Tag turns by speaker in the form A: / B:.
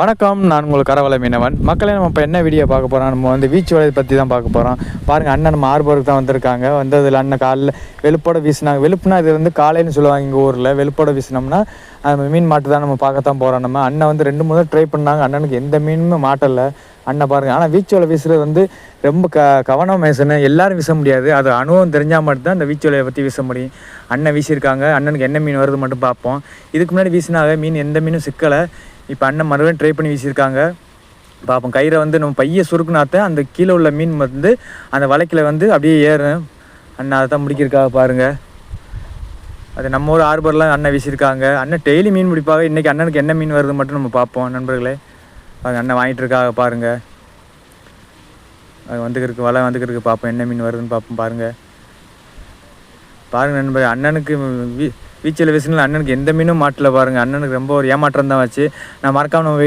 A: வணக்கம் நான் உங்களுக்கு கரவலை மீனவன். மக்களே நம்ம இப்போ என்ன வீடியோ பார்க்க போகிறோம் நம்ம வந்து வீச்சு வலையை பற்றி தான் பார்க்க போகிறோம் பாருங்கள் அண்ணன் நம்ம ஆர்போருக்கு தான் வந்திருக்காங்க. வந்ததில் அண்ணன் காலில் வெளுப்போட வீசினாங்க. வெளுப்புனா இது வந்து காலைன்னு சொல்லுவாங்க எங்கள் ஊரில். வெளுப்போட வீசினோம்னா அந்த மீன் மாட்டு தான் நம்ம பார்க்கத்தான் போகிறோம் நம்ம. அண்ணன் வந்து ரெண்டு மூணு ட்ரை பண்ணாங்க. அண்ணனுக்கு எந்த மீனுமே மாட்டலை. அண்ணன் பாருங்கள் ஆனால் வீச்சு வலை வீசுறது வந்து ரொம்ப க கவனம் வீசணும். எல்லாரும் வீச முடியாது. அது அனுபவம் தெரிஞ்சால் மட்டும்தான் அந்த வீச்சு வலையை பற்றி வீச முடியும். அண்ணன் வீசியிருக்காங்க. அண்ணனுக்கு என்ன மீன் வருது மட்டும் பார்ப்போம். இதுக்கு முன்னாடி வீசினாவே மீன் எந்த மீனும் சிக்கலை இப்போ அண்ணன் மறுபடியும் ட்ரை பண்ணி வீசியிருக்காங்க. பார்ப்போம் கயிறை வந்து நம்ம பைய சுருக்குனாத்த அந்த கீழே உள்ள மீன் வந்து அந்த வலைக்கில் வந்து அப்படியே ஏறும். அண்ணன் அதை தான் முடிக்கிறக்காக பாருங்கள் அது நம்ம ஊர் ஆர்பர்லாம் அண்ணன் வீசியிருக்காங்க. அண்ணன் டெய்லி மீன் பிடிப்பாங்க. இன்றைக்கி அண்ணனுக்கு என்ன மீன் வருது மட்டும் நம்ம பார்ப்போம் நண்பர்களே. அது அண்ணன் வாங்கிட்டுருக்காக பாருங்கள் அது வந்துக்கிறதுக்கு வலை வந்துக்கிறதுக்கு பார்ப்போம் என்ன மீன் வருதுன்னு பார்ப்போம் பாருங்கள் பாருங்கள் நண்பர் அண்ணனுக்கு வீ வீச்சில் வீசினால் அண்ணனுக்கு எந்த மீனும் மாட்டில் பாருங்கள் அண்ணனுக்கு ரொம்ப ஒரு ஏமாற்றம் தான் வச்சு நான் மறக்காமல் நம்ம